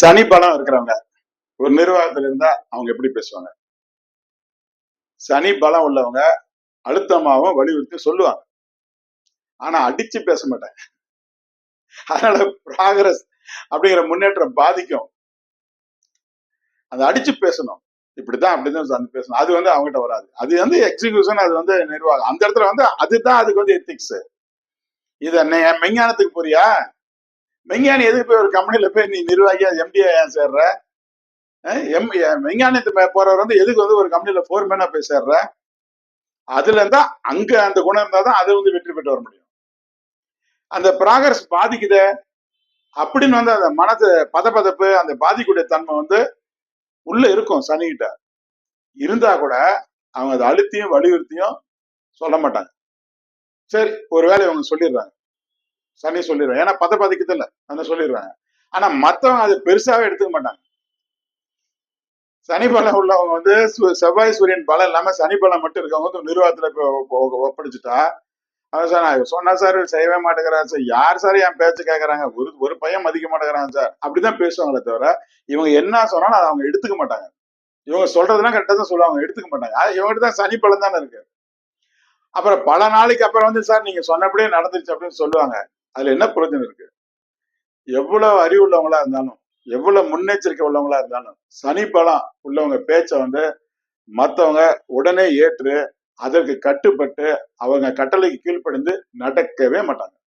சனி பலம் இருக்கிறவங்க. ஒரு நிர்வாகத்துல இருந்தா அவங்க எப்படி பேசுவாங்க? சனி பலம் உள்ளவங்க அழுத்தமாவும் வலியுறுத்தி சொல்லுவாங்க. ஆனா அடிச்சு பேச மாட்டாங்க. அதனால ப்ராகரஸ் அப்படிங்கிற முன்னேற்றம் பாதிக்கும். அதை அடிச்சு பேசணும். இப்படிதான் அப்படிதான் வந்து பேசணும். அது வந்து அவங்ககிட்ட வராது. அது வந்து எக்ஸிகியூஷன் அது வந்து நிர்வாகம். அந்த இடத்துல வந்து அதுதான் அதுக்கு வந்து எத்திக்ஸ் இத என் மெஞ்ஞானத்துக்கு புரியா விஞ்ஞானி எதுக்கு போய் ஒரு கம்பெனியில் போய் நீ நிர்வாகியா எம்டிஏ ஏன் சேர்ற? எம் மெஞ்ஞானத்து போறவர் வந்து எதுக்கு வந்து ஒரு கம்பெனில ஃபோர்மேனா போய் சேர்ற? அதுல இருந்தா அங்க அந்த குணம் இருந்தா தான் அது வந்து வெற்றி பெற்று வர முடியும். அந்த ப்ராகரஸ் பாதிக்குதே. அப்படின்னு வந்து அந்த மனது பதபதப்பு அந்த பாதிக்கூடிய தன்மை வந்து உள்ள இருக்கும் சனிகிட்ட இருந்தா கூட அவங்க அதை அழுத்தியும் வலியுறுத்தியும் சொல்ல மாட்டாங்க. சரி ஒருவேளை இவங்க சொல்லிடுறாங்க. சனி சொல்லிடுவேன். ஏன்னா பத பதிக்கிறது இல்ல அந்த சொல்லிடுவாங்க ஆனா மத்தவங்க அது பெருசாவே எடுத்துக்க மாட்டாங்க. சனி பலம் உள்ளவங்க வந்து செவ்வாய் சூரியன் பலம் இல்லாம சனி பலம் மட்டும் இருக்கவங்க வந்து நிர்வாகத்துல ஒப்படைச்சுட்டா ஒப்படைச்சிட்டா அவன் சார் நான் சொன்னா சார் செய்யவே மாட்டேங்கிறான் சார். யார் சார் என் பேச்சு கேட்கறாங்க ஒரு ஒரு பையன் மதிக்க மாட்டேங்கிறான் சார். அப்படிதான் பேசுவாங்களே தவிர இவங்க என்ன சொன்னாலும் அதை அவங்க எடுத்துக்க மாட்டாங்க. இவங்க சொல்றதுன்னா கரெக்டா தான் சொல்லுவாங்க. எடுத்துக்க மாட்டாங்க. அது இவங்ககிட்ட தான் சனி பலம் தானே இருக்கு. அப்புறம் பல நாளைக்கு அப்புறம் வந்து சார் நீங்க சொன்னபடியே நடந்துருச்சு அப்படின்னு சொல்லுவாங்க. அதுல என்ன பிரயோஜனம் இருக்கு? எவ்வளவு அறிவு உள்ளவங்களா இருந்தாலும் எவ்வளவு முன்னெச்சரிக்கை உள்ளவங்களா இருந்தாலும் சனி பலம் உள்ளவங்க பேச்சை வந்து மற்றவங்க உடனே ஏற்று அதற்கு கட்டுப்பட்டு அவங்க கட்டளைக்கு கீழ்ப்படிந்து நடக்கவே மாட்டாங்க.